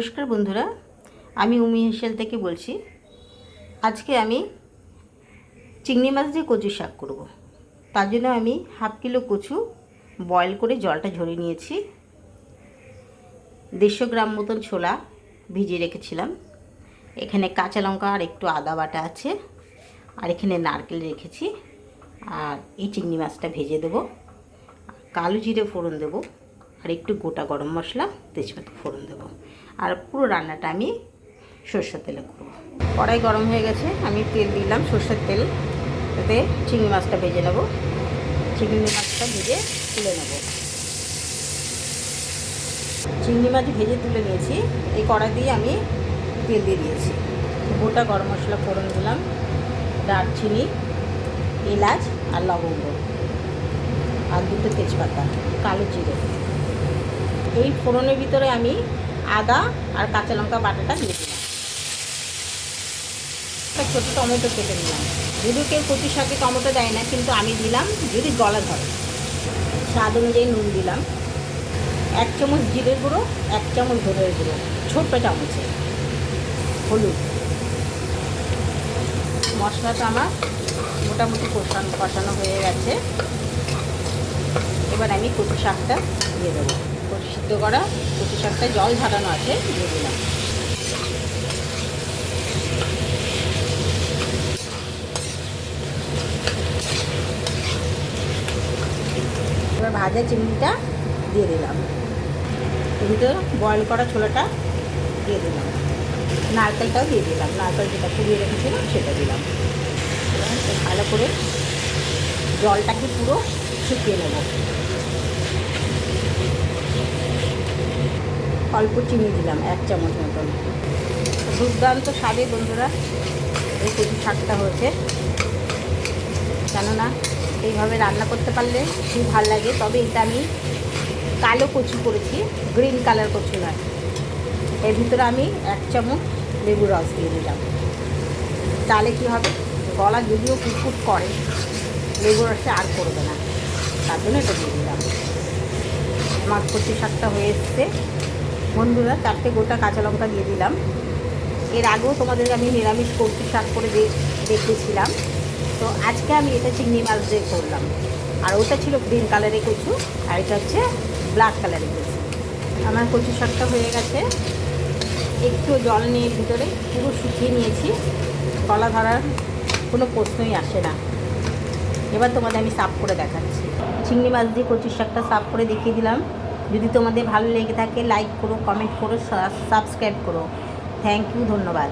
নমস্কার বন্ধুরা, আমি উমি হেসেল থেকে বলছি। আজকে আমি চিংড়ি মাছ দিয়ে কচু শাক করব। তার জন্য আমি হাফ কিলো কচু বয়েল করে জলটা ঝরিয়ে নিয়েছি। দেড়শো গ্রাম মতন ছোলা ভিজিয়ে রেখেছিলাম। এখানে কাঁচা লঙ্কা আর একটু আদা বাটা আছে। আর এখানে নারকেল রেখেছি। আর এই চিংড়ি মাছটা ভেজে দেবো। কালো জিরে ফোড়ন দেবো। আর একটু গোটা গরম মশলা তেজপাতা ফোড়ন দেবো। আর পুরো রান্নাটা আমি সর্ষের তেলে করব। কড়াই গরম হয়ে গেছে, আমি তেল দিলাম সর্ষের তেল। এতে চিংড়ি মাছটা ভেজে নেব। চিংড়ি মাছটা ভেজে তুলে নেব। চিংড়ি মাছ ভেজে তুলে নিয়েছি। এই কড়াই দিয়ে আমি তেল দিয়ে দিয়েছি। গোটা গরম মশলা ফোড়ন দিলাম। দারচিনি, এলাচ আর লবঙ্গ। আর দুটো তেজপাতা, কালো জিরে। এই ফোড়নের ভিতরে আমি আদা আর কাঁচা লঙ্কা বাটাটা দিয়ে দিলাম। একটা ছোটো টমেটো কেটে নিলাম। যদিও কেউ কচু শাকে টমেটো দেয় না, কিন্তু আমি দিলাম যদি গলা ধরে। স্বাদ অনুযায়ী নুন দিলাম। এক চামচ জিরের গুঁড়ো, এক চামচ ধনের গুঁড়ো, ছোট্ট চামচে। হলুদ। মশলাটা আমার মোটামুটি কষানো কষানো হয়ে গেছে। এবার আমি কচু শাকটা দিয়ে দেবো। সিদ্ধ করা কচু শাকটা জল ঝাড়ানো আছে, দিয়ে দিলাম। এবার ভাজা চিংড়িটা দিয়ে দিলাম। চিংড়িতে বয়েল করা ছোলাটা দিয়ে দিলাম। নারকেলটাও দিয়ে দিলাম। নারকেল যেটা কুড়িয়ে রেখেছিলাম, সেটা দিলাম। ভালো করে জলটাকে পুরো শুকিয়ে নেব। অল্প চিনি দিলাম, এক চামচ মতন। দুর্দান্ত স্বাদে বন্ধুরা, এই কচু শাকটা হয়েছে। কেননা, এইভাবে রান্না করতে পারলে খুব ভালো লাগে, তবে এটা আমি কালো কচু করেছি, গ্রিন কালার কচু নয়। এর ভিতরে আমি এক চামচ লেবুর রস দিয়ে দিলাম। তাহলে কী হবে? গলা যদিও কুটকুট করে, লেবু রসে আর করবে না। তার জন্য এটা দিয়ে দিলাম। আমার কচু শাকটা হয়ে এসছে। বন্ধুরা, চারটে গোটা কাঁচা লঙ্কা দিয়ে দিলাম। এর আগেও তোমাদের আমি নিরামিষ কচু শাক করে দিয়ে দেখিয়েছিলাম তো আজকে আমি এটা চিংড়ি মাছ দিয়ে করলাম। আর ওটা ছিল গ্রিন কালারের কচু, আর এটা হচ্ছে ব্ল্যাক কালারের কচু। আমার কচু শাকটা হয়ে গেছে। একটু জল নিয়ে ভিতরে পুরো শুকিয়ে নিয়েছি। গলা ধরার কোনো প্রশ্নই আসে না। এবার তোমাদের আমি সাফ করে দেখাচ্ছি। চিংড়ি মাছ দিয়ে কচুর শাকটা সাফ করে দেখিয়ে দিলাম। যদি তোমাদের ভালো লেগে থাকে লাইক করো কমেন্ট করো সাবস্ক্রাইব করো। থ্যাংক ইউ ধন্যবাদ।